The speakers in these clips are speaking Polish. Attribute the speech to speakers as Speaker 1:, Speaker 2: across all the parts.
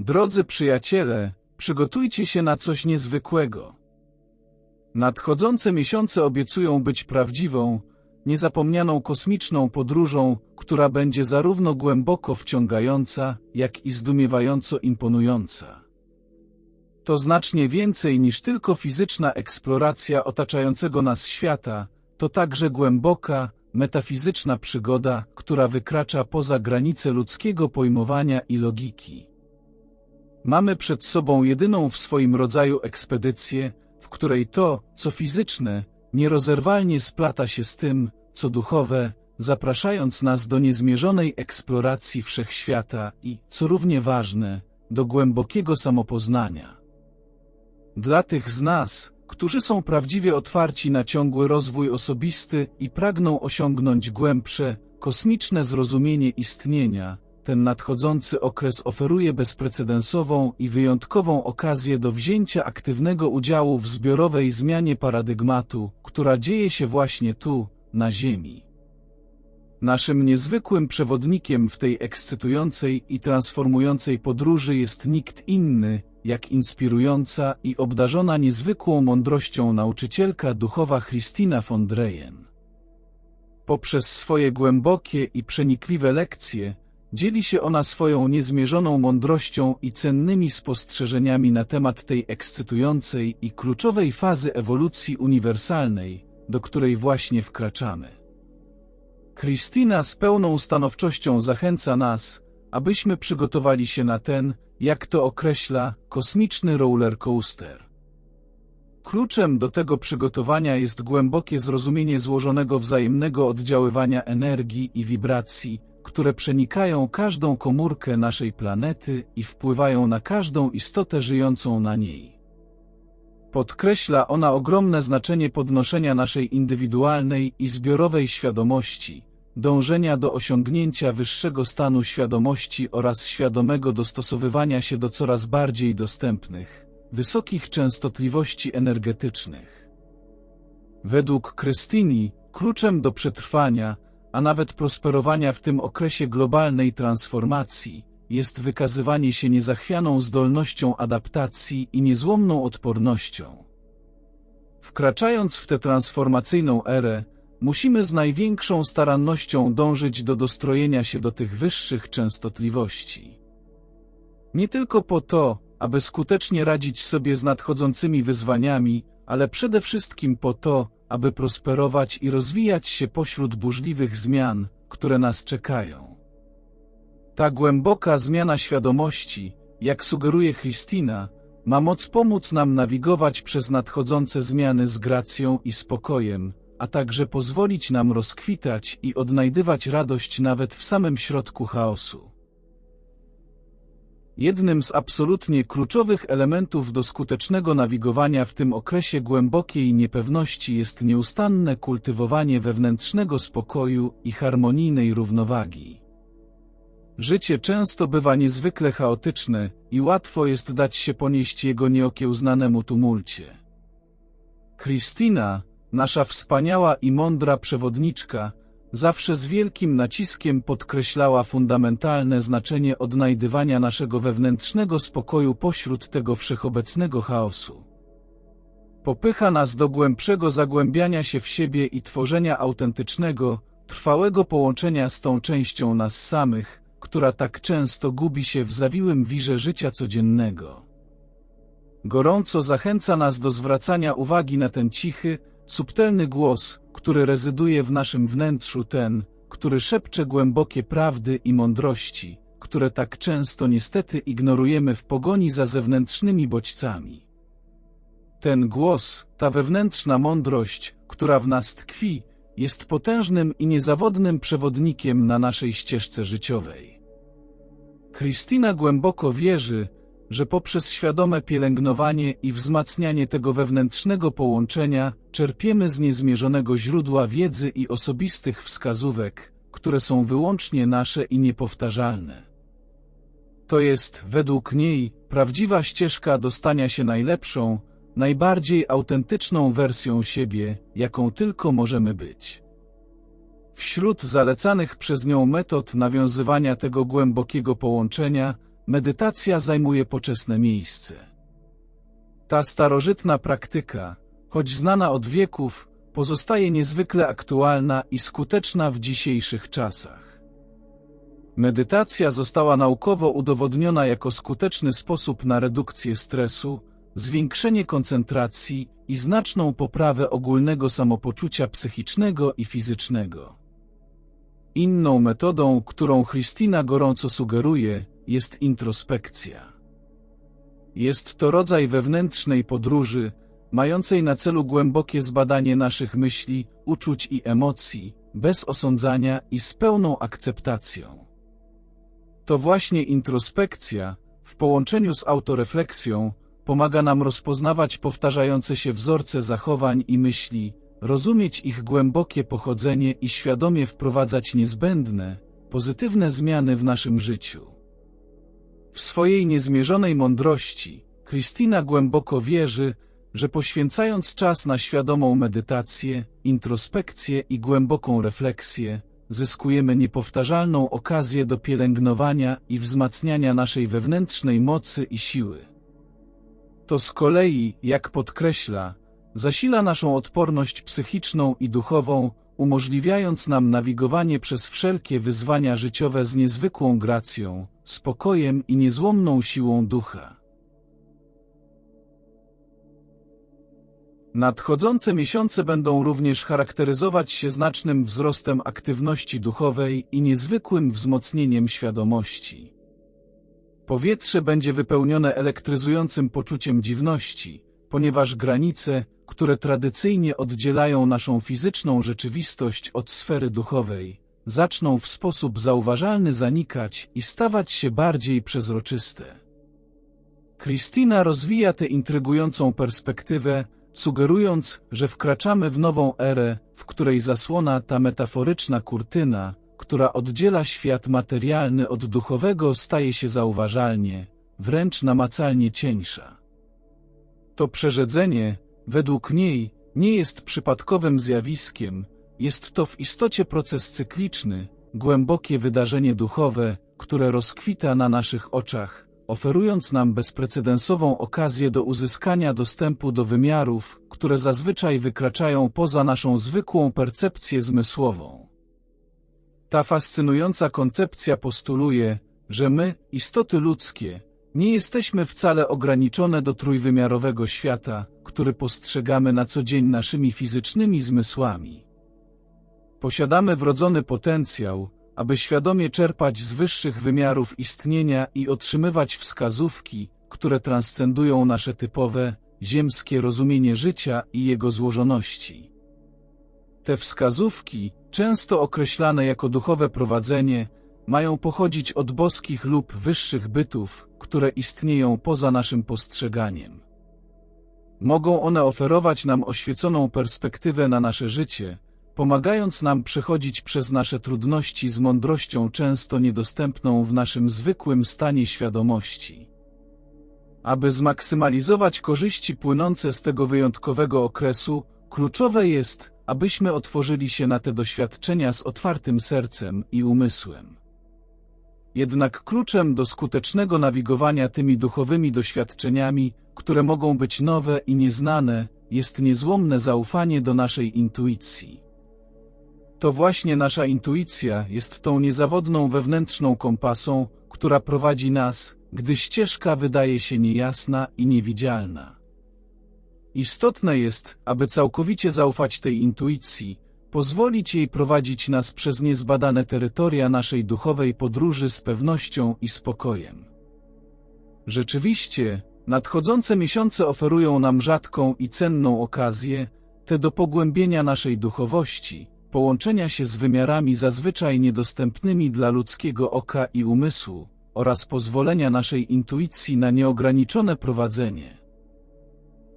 Speaker 1: Drodzy przyjaciele, przygotujcie się na coś niezwykłego. Nadchodzące miesiące obiecują być prawdziwą, niezapomnianą kosmiczną podróżą, która będzie zarówno głęboko wciągająca, jak i zdumiewająco imponująca. To znacznie więcej niż tylko fizyczna eksploracja otaczającego nas świata, to także głęboka, metafizyczna przygoda, która wykracza poza granice ludzkiego pojmowania i logiki. Mamy przed sobą jedyną w swoim rodzaju ekspedycję, w której to, co fizyczne, nierozerwalnie splata się z tym, co duchowe, zapraszając nas do niezmierzonej eksploracji wszechświata i, co równie ważne, do głębokiego samopoznania. Dla tych z nas, którzy są prawdziwie otwarci na ciągły rozwój osobisty i pragną osiągnąć głębsze, kosmiczne zrozumienie istnienia, ten nadchodzący okres oferuje bezprecedensową i wyjątkową okazję do wzięcia aktywnego udziału w zbiorowej zmianie paradygmatu, która dzieje się właśnie tu, na Ziemi. Naszym niezwykłym przewodnikiem w tej ekscytującej i transformującej podróży jest nikt inny, jak inspirująca i obdarzona niezwykłą mądrością nauczycielka duchowa Christina von Dreyen. Poprzez swoje głębokie i przenikliwe lekcje, dzieli się ona swoją niezmierzoną mądrością i cennymi spostrzeżeniami na temat tej ekscytującej i kluczowej fazy ewolucji uniwersalnej, do której właśnie wkraczamy. Christina z pełną stanowczością zachęca nas, abyśmy przygotowali się na ten, jak to określa, kosmiczny roller coaster. Kluczem do tego przygotowania jest głębokie zrozumienie złożonego wzajemnego oddziaływania energii i wibracji, które przenikają każdą komórkę naszej planety i wpływają na każdą istotę żyjącą na niej. Podkreśla ona ogromne znaczenie podnoszenia naszej indywidualnej i zbiorowej świadomości, dążenia do osiągnięcia wyższego stanu świadomości oraz świadomego dostosowywania się do coraz bardziej dostępnych, wysokich częstotliwości energetycznych. Według Krystyni, kluczem do przetrwania, a nawet prosperowania w tym okresie globalnej transformacji, jest wykazywanie się niezachwianą zdolnością adaptacji i niezłomną odpornością. Wkraczając w tę transformacyjną erę, musimy z największą starannością dążyć do dostrojenia się do tych wyższych częstotliwości. Nie tylko po to, aby skutecznie radzić sobie z nadchodzącymi wyzwaniami, ale przede wszystkim po to, aby prosperować i rozwijać się pośród burzliwych zmian, które nas czekają. Ta głęboka zmiana świadomości, jak sugeruje Christina, ma moc pomóc nam nawigować przez nadchodzące zmiany z gracją i spokojem, a także pozwolić nam rozkwitać i odnajdywać radość nawet w samym środku chaosu. Jednym z absolutnie kluczowych elementów do skutecznego nawigowania w tym okresie głębokiej niepewności jest nieustanne kultywowanie wewnętrznego spokoju i harmonijnej równowagi. Życie często bywa niezwykle chaotyczne i łatwo jest dać się ponieść jego nieokiełznanemu tumulcie. Christina, nasza wspaniała i mądra przewodniczka, zawsze z wielkim naciskiem podkreślała fundamentalne znaczenie odnajdywania naszego wewnętrznego spokoju pośród tego wszechobecnego chaosu. Popycha nas do głębszego zagłębiania się w siebie i tworzenia autentycznego, trwałego połączenia z tą częścią nas samych, która tak często gubi się w zawiłym wirze życia codziennego. Gorąco zachęca nas do zwracania uwagi na ten cichy, subtelny głos, który rezyduje w naszym wnętrzu ten, który szepcze głębokie prawdy i mądrości, które tak często niestety ignorujemy w pogoni za zewnętrznymi bodźcami. Ten głos, ta wewnętrzna mądrość, która w nas tkwi, jest potężnym i niezawodnym przewodnikiem na naszej ścieżce życiowej. Kristina głęboko wierzy, że poprzez świadome pielęgnowanie i wzmacnianie tego wewnętrznego połączenia czerpiemy z niezmierzonego źródła wiedzy i osobistych wskazówek, które są wyłącznie nasze i niepowtarzalne. To jest, według niej, prawdziwa ścieżka do stania się najlepszą, najbardziej autentyczną wersją siebie, jaką tylko możemy być. Wśród zalecanych przez nią metod nawiązywania tego głębokiego połączenia medytacja zajmuje poczesne miejsce. Ta starożytna praktyka, choć znana od wieków, pozostaje niezwykle aktualna i skuteczna w dzisiejszych czasach. Medytacja została naukowo udowodniona jako skuteczny sposób na redukcję stresu, zwiększenie koncentracji i znaczną poprawę ogólnego samopoczucia psychicznego i fizycznego. Inną metodą, którą Christina gorąco sugeruje, jest introspekcja. Jest to rodzaj wewnętrznej podróży, mającej na celu głębokie zbadanie naszych myśli, uczuć i emocji, bez osądzania i z pełną akceptacją. To właśnie introspekcja, w połączeniu z autorefleksją, pomaga nam rozpoznawać powtarzające się wzorce zachowań i myśli, rozumieć ich głębokie pochodzenie i świadomie wprowadzać niezbędne, pozytywne zmiany w naszym życiu. W swojej niezmierzonej mądrości, Christina głęboko wierzy, że poświęcając czas na świadomą medytację, introspekcję i głęboką refleksję, zyskujemy niepowtarzalną okazję do pielęgnowania i wzmacniania naszej wewnętrznej mocy i siły. To z kolei, jak podkreśla, zasila naszą odporność psychiczną i duchową, umożliwiając nam nawigowanie przez wszelkie wyzwania życiowe z niezwykłą gracją, spokojem i niezłomną siłą ducha. Nadchodzące miesiące będą również charakteryzować się znacznym wzrostem aktywności duchowej i niezwykłym wzmocnieniem świadomości. Powietrze będzie wypełnione elektryzującym poczuciem dziwności, ponieważ granice, które tradycyjnie oddzielają naszą fizyczną rzeczywistość od sfery duchowej, zaczną w sposób zauważalny zanikać i stawać się bardziej przezroczyste. Christina rozwija tę intrygującą perspektywę, sugerując, że wkraczamy w nową erę, w której zasłona ta metaforyczna kurtyna, która oddziela świat materialny od duchowego staje się zauważalnie, wręcz namacalnie cieńsza. To przerzedzenie, według niej, nie jest przypadkowym zjawiskiem, jest to w istocie proces cykliczny, głębokie wydarzenie duchowe, które rozkwita na naszych oczach, oferując nam bezprecedensową okazję do uzyskania dostępu do wymiarów, które zazwyczaj wykraczają poza naszą zwykłą percepcję zmysłową. Ta fascynująca koncepcja postuluje, że my, istoty ludzkie, nie jesteśmy wcale ograniczone do trójwymiarowego świata, który postrzegamy na co dzień naszymi fizycznymi zmysłami. Posiadamy wrodzony potencjał, aby świadomie czerpać z wyższych wymiarów istnienia i otrzymywać wskazówki, które transcendują nasze typowe, ziemskie rozumienie życia i jego złożoności. Te wskazówki, często określane jako duchowe prowadzenie, mają pochodzić od boskich lub wyższych bytów, które istnieją poza naszym postrzeganiem. Mogą one oferować nam oświeconą perspektywę na nasze życie, pomagając nam przechodzić przez nasze trudności z mądrością często niedostępną w naszym zwykłym stanie świadomości. Aby zmaksymalizować korzyści płynące z tego wyjątkowego okresu, kluczowe jest, abyśmy otworzyli się na te doświadczenia z otwartym sercem i umysłem. Jednak kluczem do skutecznego nawigowania tymi duchowymi doświadczeniami, które mogą być nowe i nieznane, jest niezłomne zaufanie do naszej intuicji. To właśnie nasza intuicja jest tą niezawodną wewnętrzną kompasą, która prowadzi nas, gdy ścieżka wydaje się niejasna i niewidzialna. Istotne jest, aby całkowicie zaufać tej intuicji, pozwolić jej prowadzić nas przez niezbadane terytoria naszej duchowej podróży z pewnością i spokojem. Rzeczywiście, nadchodzące miesiące oferują nam rzadką i cenną okazję, te do pogłębienia naszej duchowości, połączenia się z wymiarami zazwyczaj niedostępnymi dla ludzkiego oka i umysłu, oraz pozwolenia naszej intuicji na nieograniczone prowadzenie.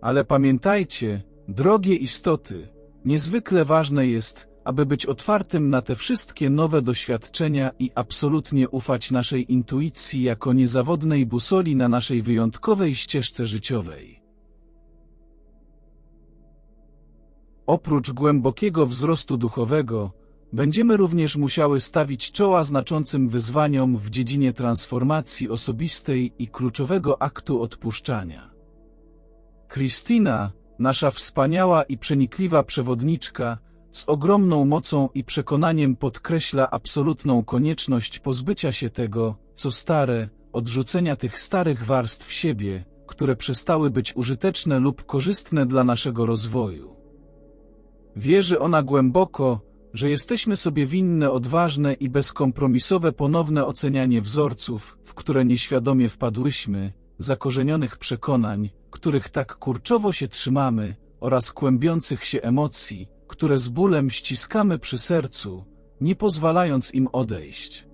Speaker 1: Ale pamiętajcie, drogie istoty, niezwykle ważne jest, aby być otwartym na te wszystkie nowe doświadczenia i absolutnie ufać naszej intuicji jako niezawodnej busoli na naszej wyjątkowej ścieżce życiowej. Oprócz głębokiego wzrostu duchowego, będziemy również musiały stawić czoła znaczącym wyzwaniom w dziedzinie transformacji osobistej i kluczowego aktu odpuszczania. Kristina, nasza wspaniała i przenikliwa przewodniczka, z ogromną mocą i przekonaniem podkreśla absolutną konieczność pozbycia się tego, co stare, odrzucenia tych starych warstw siebie, które przestały być użyteczne lub korzystne dla naszego rozwoju. Wierzy ona głęboko, że jesteśmy sobie winne odważne i bezkompromisowe ponowne ocenianie wzorców, w które nieświadomie wpadłyśmy, zakorzenionych przekonań, których tak kurczowo się trzymamy, oraz kłębiących się emocji, które z bólem ściskamy przy sercu, nie pozwalając im odejść.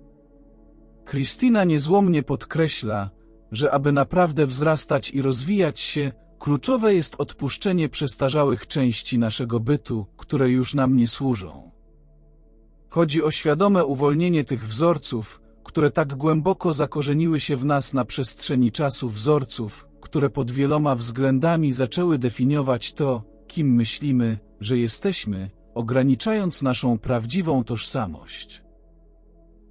Speaker 1: Kristina niezłomnie podkreśla, że aby naprawdę wzrastać i rozwijać się, kluczowe jest odpuszczenie przestarzałych części naszego bytu, które już nam nie służą. Chodzi o świadome uwolnienie tych wzorców, które tak głęboko zakorzeniły się w nas na przestrzeni czasu wzorców, które pod wieloma względami zaczęły definiować to, kim myślimy, że jesteśmy, ograniczając naszą prawdziwą tożsamość.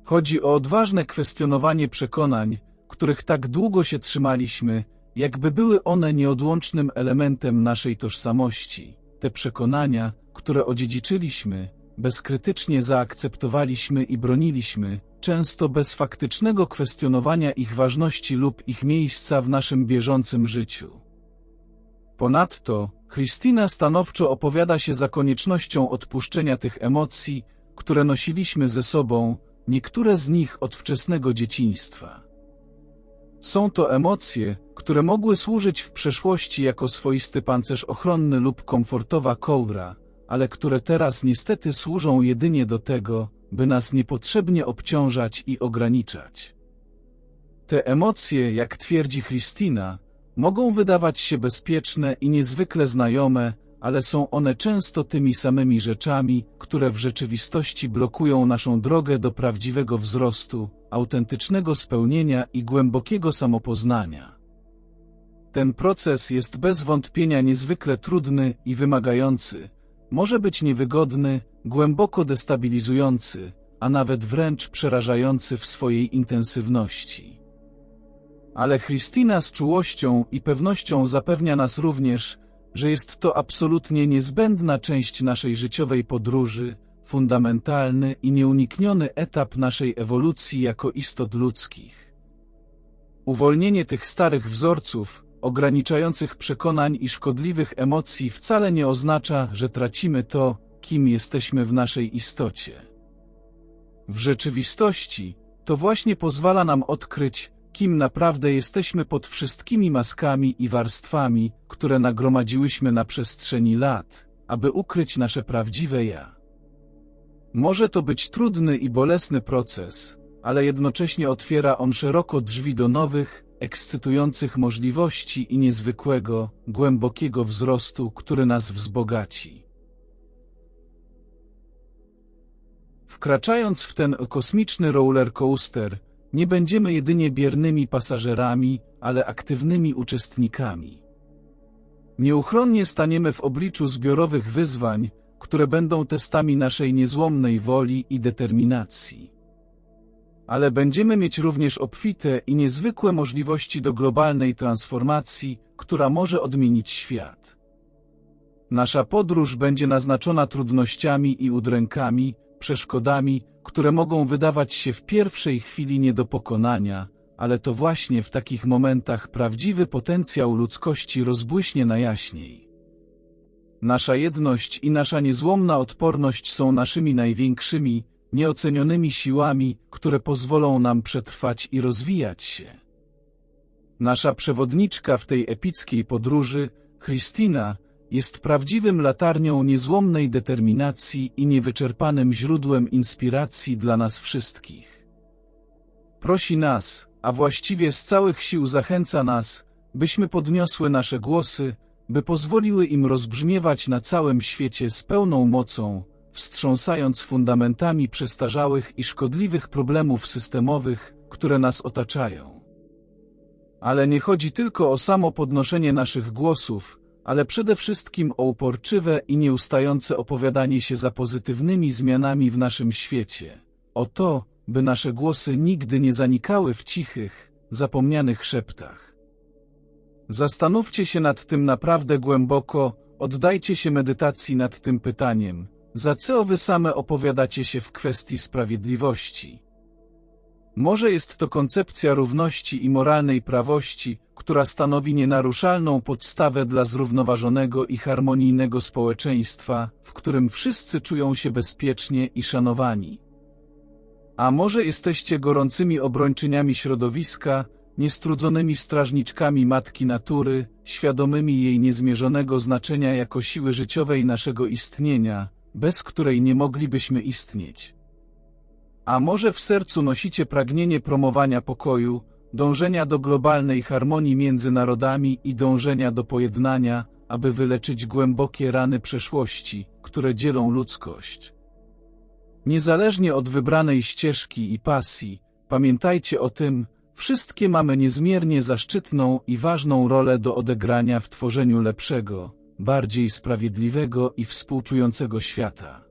Speaker 1: Chodzi o odważne kwestionowanie przekonań, których tak długo się trzymaliśmy, jakby były one nieodłącznym elementem naszej tożsamości. Te przekonania, które odziedziczyliśmy, bezkrytycznie zaakceptowaliśmy i broniliśmy, często bez faktycznego kwestionowania ich ważności lub ich miejsca w naszym bieżącym życiu. Ponadto, Christina stanowczo opowiada się za koniecznością odpuszczenia tych emocji, które nosiliśmy ze sobą, niektóre z nich od wczesnego dzieciństwa. Są to emocje, które mogły służyć w przeszłości jako swoisty pancerz ochronny lub komfortowa kołdra, ale które teraz niestety służą jedynie do tego, by nas niepotrzebnie obciążać i ograniczać. Te emocje, jak twierdzi Christina, mogą wydawać się bezpieczne i niezwykle znajome, ale są one często tymi samymi rzeczami, które w rzeczywistości blokują naszą drogę do prawdziwego wzrostu, autentycznego spełnienia i głębokiego samopoznania. Ten proces jest bez wątpienia niezwykle trudny i wymagający, może być niewygodny, głęboko destabilizujący, a nawet wręcz przerażający w swojej intensywności. Ale Christina z czułością i pewnością zapewnia nas również, że jest to absolutnie niezbędna część naszej życiowej podróży, fundamentalny i nieunikniony etap naszej ewolucji jako istot ludzkich. Uwolnienie tych starych wzorców, ograniczających przekonań i szkodliwych emocji wcale nie oznacza, że tracimy to, kim jesteśmy w naszej istocie. W rzeczywistości, to właśnie pozwala nam odkryć, kim naprawdę jesteśmy pod wszystkimi maskami i warstwami, które nagromadziłyśmy na przestrzeni lat, aby ukryć nasze prawdziwe ja. Może to być trudny i bolesny proces, ale jednocześnie otwiera on szeroko drzwi do nowych, ekscytujących możliwości i niezwykłego, głębokiego wzrostu, który nas wzbogaci. Wkraczając w ten kosmiczny roller coaster, nie będziemy jedynie biernymi pasażerami, ale aktywnymi uczestnikami. Nieuchronnie staniemy w obliczu zbiorowych wyzwań, które będą testami naszej niezłomnej woli i determinacji. Ale będziemy mieć również obfite i niezwykłe możliwości do globalnej transformacji, która może odmienić świat. Nasza podróż będzie naznaczona trudnościami i udrękami, przeszkodami, które mogą wydawać się w pierwszej chwili nie do pokonania, ale to właśnie w takich momentach prawdziwy potencjał ludzkości rozbłyśnie najjaśniej. Nasza jedność i nasza niezłomna odporność są naszymi największymi, nieocenionymi siłami, które pozwolą nam przetrwać i rozwijać się. Nasza przewodniczka w tej epickiej podróży, Christina, jest prawdziwym latarnią niezłomnej determinacji i niewyczerpanym źródłem inspiracji dla nas wszystkich. Prosi nas, a właściwie z całych sił zachęca nas, byśmy podniosły nasze głosy, by pozwoliły im rozbrzmiewać na całym świecie z pełną mocą, wstrząsając fundamentami przestarzałych i szkodliwych problemów systemowych, które nas otaczają. Ale nie chodzi tylko o samo podnoszenie naszych głosów, ale przede wszystkim o uporczywe i nieustające opowiadanie się za pozytywnymi zmianami w naszym świecie. O to, by nasze głosy nigdy nie zanikały w cichych, zapomnianych szeptach. Zastanówcie się nad tym naprawdę głęboko, oddajcie się medytacji nad tym pytaniem, za co wy same opowiadacie się w kwestii sprawiedliwości. Może jest to koncepcja równości i moralnej prawości, która stanowi nienaruszalną podstawę dla zrównoważonego i harmonijnego społeczeństwa, w którym wszyscy czują się bezpiecznie i szanowani. A może jesteście gorącymi obrończyniami środowiska, niestrudzonymi strażniczkami matki natury, świadomymi jej niezmierzonego znaczenia jako siły życiowej naszego istnienia, bez której nie moglibyśmy istnieć. A może w sercu nosicie pragnienie promowania pokoju, dążenia do globalnej harmonii między narodami i dążenia do pojednania, aby wyleczyć głębokie rany przeszłości, które dzielą ludzkość. Niezależnie od wybranej ścieżki i pasji, pamiętajcie o tym, wszystkie mamy niezmiernie zaszczytną i ważną rolę do odegrania w tworzeniu lepszego, bardziej sprawiedliwego i współczującego świata.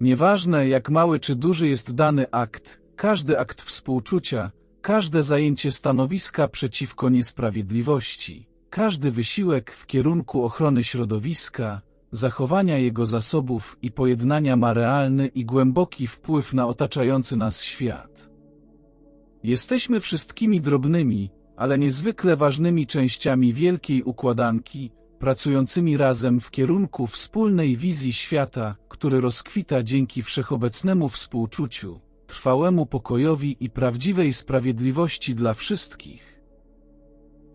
Speaker 1: Nieważne jak mały czy duży jest dany akt, każdy akt współczucia, każde zajęcie stanowiska przeciwko niesprawiedliwości, każdy wysiłek w kierunku ochrony środowiska, zachowania jego zasobów i pojednania ma realny i głęboki wpływ na otaczający nas świat. Jesteśmy wszystkimi drobnymi, ale niezwykle ważnymi częściami wielkiej układanki, pracującymi razem w kierunku wspólnej wizji świata, który rozkwita dzięki wszechobecnemu współczuciu, trwałemu pokojowi i prawdziwej sprawiedliwości dla wszystkich.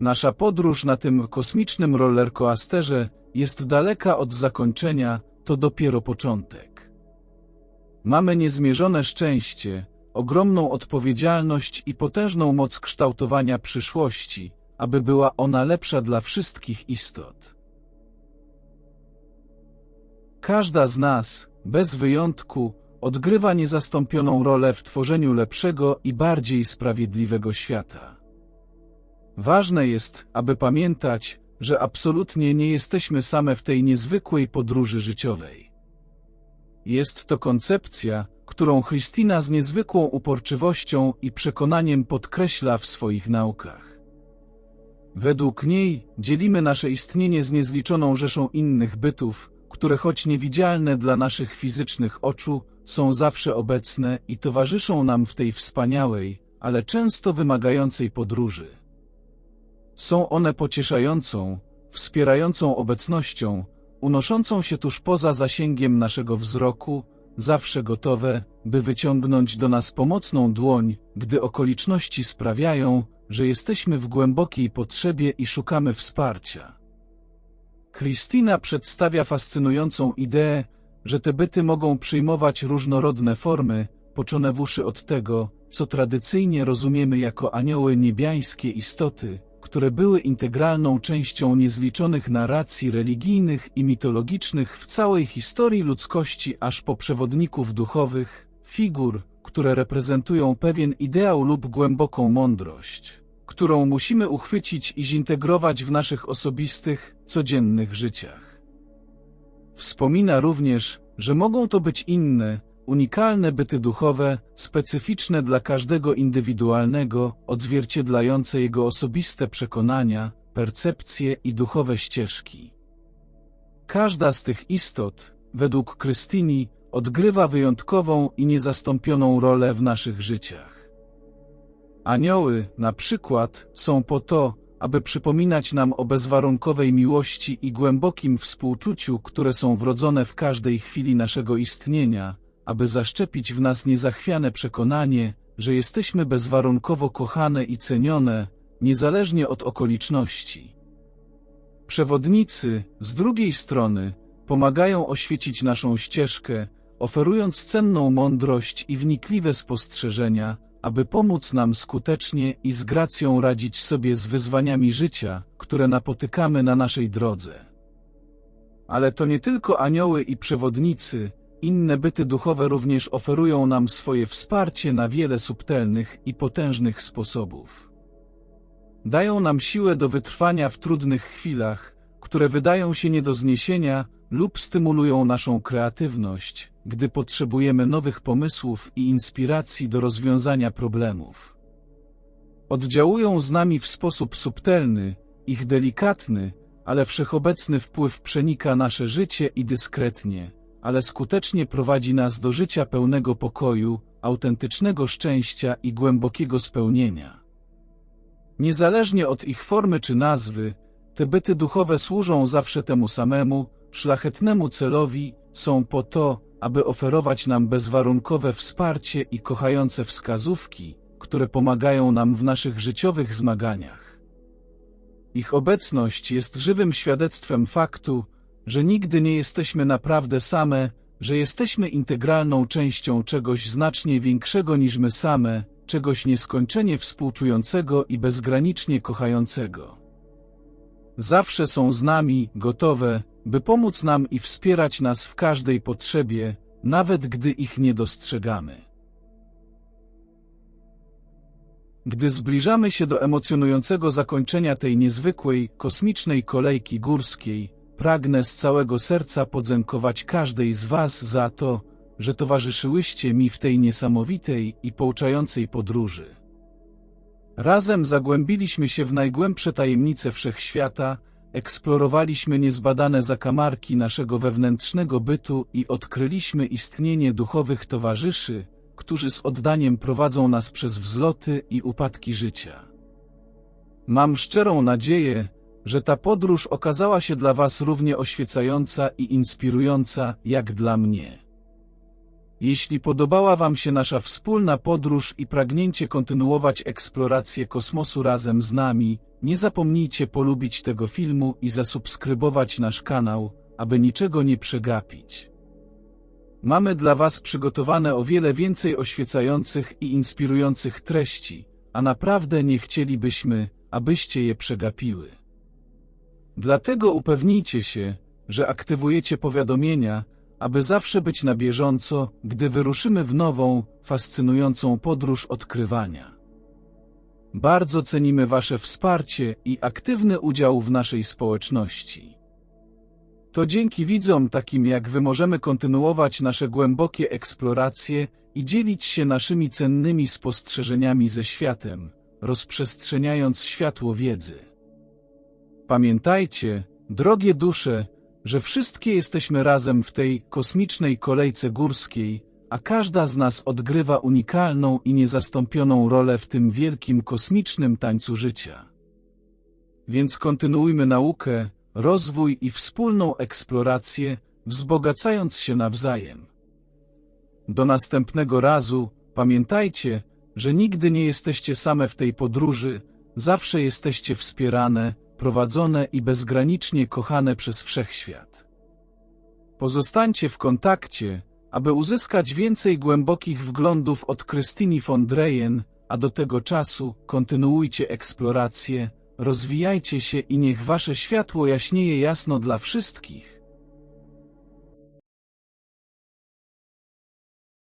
Speaker 1: Nasza podróż na tym kosmicznym rollercoasterze jest daleka od zakończenia, to dopiero początek. Mamy niezmierzone szczęście, ogromną odpowiedzialność i potężną moc kształtowania przyszłości, aby była ona lepsza dla wszystkich istot. Każda z nas, bez wyjątku, odgrywa niezastąpioną rolę w tworzeniu lepszego i bardziej sprawiedliwego świata. Ważne jest, aby pamiętać, że absolutnie nie jesteśmy same w tej niezwykłej podróży życiowej. Jest to koncepcja, którą Christina z niezwykłą uporczywością i przekonaniem podkreśla w swoich naukach. Według niej dzielimy nasze istnienie z niezliczoną rzeszą innych bytów, które choć niewidzialne dla naszych fizycznych oczu, są zawsze obecne i towarzyszą nam w tej wspaniałej, ale często wymagającej podróży. Są one pocieszającą, wspierającą obecnością, unoszącą się tuż poza zasięgiem naszego wzroku, zawsze gotowe, by wyciągnąć do nas pomocną dłoń, gdy okoliczności sprawiają, że jesteśmy w głębokiej potrzebie i szukamy wsparcia. Christina przedstawia fascynującą ideę, że te byty mogą przyjmować różnorodne formy, począwszy od tego, co tradycyjnie rozumiemy jako anioły niebiańskie istoty, które były integralną częścią niezliczonych narracji religijnych i mitologicznych w całej historii ludzkości aż po przewodników duchowych, figur, które reprezentują pewien ideał lub głęboką mądrość, którą musimy uchwycić i zintegrować w naszych osobistych, codziennych życiach. Wspomina również, że mogą to być inne, unikalne byty duchowe, specyficzne dla każdego indywidualnego, odzwierciedlające jego osobiste przekonania, percepcje i duchowe ścieżki. Każda z tych istot, według Krystyni, odgrywa wyjątkową i niezastąpioną rolę w naszych życiach. Anioły, na przykład, są po to, aby przypominać nam o bezwarunkowej miłości i głębokim współczuciu, które są wrodzone w każdej chwili naszego istnienia, aby zaszczepić w nas niezachwiane przekonanie, że jesteśmy bezwarunkowo kochane i cenione, niezależnie od okoliczności. Przewodnicy, z drugiej strony, pomagają oświecić naszą ścieżkę, oferując cenną mądrość i wnikliwe spostrzeżenia, aby pomóc nam skutecznie i z gracją radzić sobie z wyzwaniami życia, które napotykamy na naszej drodze. Ale to nie tylko anioły i przewodnicy, inne byty duchowe również oferują nam swoje wsparcie na wiele subtelnych i potężnych sposobów. Dają nam siłę do wytrwania w trudnych chwilach, które wydają się nie do zniesienia lub stymulują naszą kreatywność, gdy potrzebujemy nowych pomysłów i inspiracji do rozwiązania problemów. Oddziałują z nami w sposób subtelny, ich delikatny, ale wszechobecny wpływ przenika nasze życie i dyskretnie, ale skutecznie prowadzi nas do życia pełnego pokoju, autentycznego szczęścia i głębokiego spełnienia. Niezależnie od ich formy czy nazwy, te byty duchowe służą zawsze temu samemu, szlachetnemu celowi, są po to, aby oferować nam bezwarunkowe wsparcie i kochające wskazówki, które pomagają nam w naszych życiowych zmaganiach. Ich obecność jest żywym świadectwem faktu, że nigdy nie jesteśmy naprawdę same, że jesteśmy integralną częścią czegoś znacznie większego niż my same, czegoś nieskończenie współczującego i bezgranicznie kochającego. Zawsze są z nami, gotowe, by pomóc nam i wspierać nas w każdej potrzebie, nawet gdy ich nie dostrzegamy. Gdy zbliżamy się do emocjonującego zakończenia tej niezwykłej, kosmicznej kolejki górskiej, pragnę z całego serca podziękować każdej z Was za to, że towarzyszyłyście mi w tej niesamowitej i pouczającej podróży. Razem zagłębiliśmy się w najgłębsze tajemnice wszechświata, eksplorowaliśmy niezbadane zakamarki naszego wewnętrznego bytu i odkryliśmy istnienie duchowych towarzyszy, którzy z oddaniem prowadzą nas przez wzloty i upadki życia. Mam szczerą nadzieję, że ta podróż okazała się dla Was równie oświecająca i inspirująca, jak dla mnie. Jeśli podobała Wam się nasza wspólna podróż i pragnięcie kontynuować eksplorację kosmosu razem z nami, nie zapomnijcie polubić tego filmu i zasubskrybować nasz kanał, aby niczego nie przegapić. Mamy dla Was przygotowane o wiele więcej oświecających i inspirujących treści, a naprawdę nie chcielibyśmy, abyście je przegapiły. Dlatego upewnijcie się, że aktywujecie powiadomienia, aby zawsze być na bieżąco, gdy wyruszymy w nową, fascynującą podróż odkrywania. Bardzo cenimy Wasze wsparcie i aktywny udział w naszej społeczności. To dzięki widzom takim jak Wy możemy kontynuować nasze głębokie eksploracje i dzielić się naszymi cennymi spostrzeżeniami ze światem, rozprzestrzeniając światło wiedzy. Pamiętajcie, drogie dusze, że wszystkie jesteśmy razem w tej kosmicznej kolejce górskiej, a każda z nas odgrywa unikalną i niezastąpioną rolę w tym wielkim kosmicznym tańcu życia. Więc kontynuujmy naukę, rozwój i wspólną eksplorację, wzbogacając się nawzajem. Do następnego razu pamiętajcie, że nigdy nie jesteście same w tej podróży, zawsze jesteście wspierane, prowadzone i bezgranicznie kochane przez wszechświat. Pozostańcie w kontakcie, aby uzyskać więcej głębokich wglądów od Krystyni von Dreyen, a do tego czasu kontynuujcie eksplorację, rozwijajcie się i niech wasze światło jaśnieje jasno dla wszystkich.